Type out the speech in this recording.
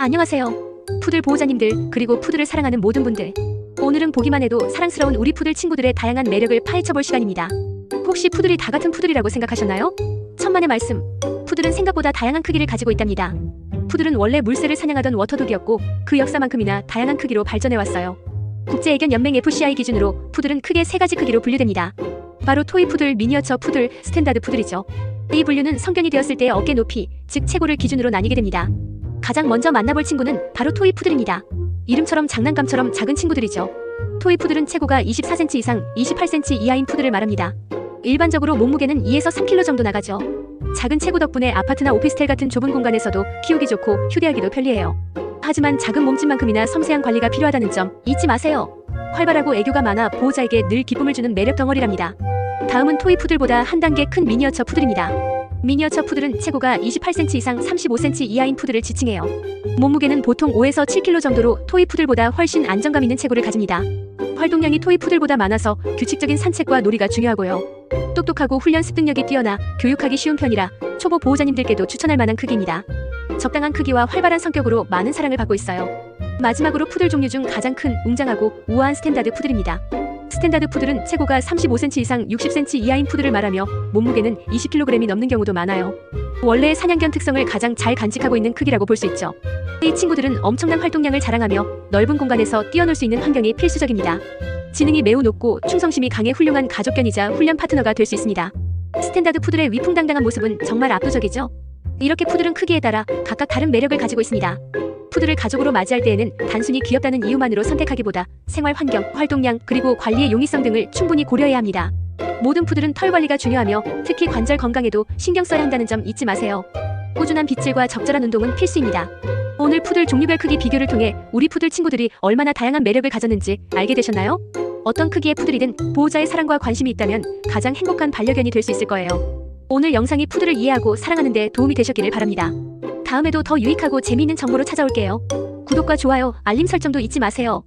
안녕하세요. 푸들 보호자님들, 그리고 푸들을 사랑하는 모든 분들. 오늘은 보기만 해도 사랑스러운 우리 푸들 친구들의 다양한 매력을 파헤쳐볼 시간입니다. 혹시 푸들이 다 같은 푸들이라고 생각하셨나요? 천만의 말씀. 푸들은 생각보다 다양한 크기를 가지고 있답니다. 푸들은 원래 물새를 사냥하던 워터독이었고 그 역사만큼이나 다양한 크기로 발전해왔어요. 국제애견연맹 FCI 기준으로 푸들은 크게 세 가지 크기로 분류됩니다. 바로 토이 푸들, 미니어처 푸들, 스탠다드 푸들이죠. 이 분류는 성견이 되었을 때의 어깨 높이, 즉 체구를 기준으로 나뉘게 됩니다. 가장 먼저 만나볼 친구는 바로 토이 푸들입니다. 이름처럼 장난감처럼 작은 친구들이죠. 토이 푸들은 체구가 24cm 이상 28cm 이하인 푸들을 말합니다. 일반적으로 몸무게는 2에서 3kg 정도 나가죠. 작은 체구 덕분에 아파트나 오피스텔 같은 좁은 공간에서도 키우기 좋고 휴대하기도 편리해요. 하지만 작은 몸집만큼이나 섬세한 관리가 필요하다는 점 잊지 마세요. 활발하고 애교가 많아 보호자에게 늘 기쁨을 주는 매력 덩어리랍니다. 다음은 토이 푸들보다 한 단계 큰 미니어처 푸들입니다. 미니어처 푸들은 체구가 28cm 이상 35cm 이하인 푸들을 지칭해요. 몸무게는 보통 5에서 7kg 정도로 토이 푸들보다 훨씬 안정감 있는 체구를 가집니다. 활동량이 토이 푸들보다 많아서 규칙적인 산책과 놀이가 중요하고요. 똑똑하고 훈련 습득력이 뛰어나 교육하기 쉬운 편이라 초보 보호자님들께도 추천할 만한 크기입니다. 적당한 크기와 활발한 성격으로 많은 사랑을 받고 있어요. 마지막으로 푸들 종류 중 가장 큰, 웅장하고 우아한 스탠다드 푸들입니다. 스탠다드 푸들은 체구가 35cm 이상 60cm 이하인 푸들을 말하며 몸무게는 20kg이 넘는 경우도 많아요. 원래의 사냥견 특성을 가장 잘 간직하고 있는 크기라고 볼 수 있죠. 이 친구들은 엄청난 활동량을 자랑하며 넓은 공간에서 뛰어놀 수 있는 환경이 필수적입니다. 지능이 매우 높고 충성심이 강해 훌륭한 가족견이자 훈련 파트너가 될 수 있습니다. 스탠다드 푸들의 위풍당당한 모습은 정말 압도적이죠. 이렇게 푸들은 크기에 따라 각각 다른 매력을 가지고 있습니다. 푸들을 가족으로 맞이할 때에는 단순히 귀엽다는 이유만으로 선택하기보다 생활 환경, 활동량, 그리고 관리의 용이성 등을 충분히 고려해야 합니다. 모든 푸들은 털 관리가 중요하며 특히 관절 건강에도 신경 써야 한다는 점 잊지 마세요. 꾸준한 빗질과 적절한 운동은 필수입니다. 오늘 푸들 종류별 크기 비교를 통해 우리 푸들 친구들이 얼마나 다양한 매력을 가졌는지 알게 되셨나요? 어떤 크기의 푸들이든 보호자의 사랑과 관심이 있다면 가장 행복한 반려견이 될 수 있을 거예요. 오늘 영상이 푸들을 이해하고 사랑하는 데 도움이 되셨기를 바랍니다. 다음에도 더 유익하고 재미있는 정보로 찾아올게요. 구독과 좋아요, 알림 설정도 잊지 마세요.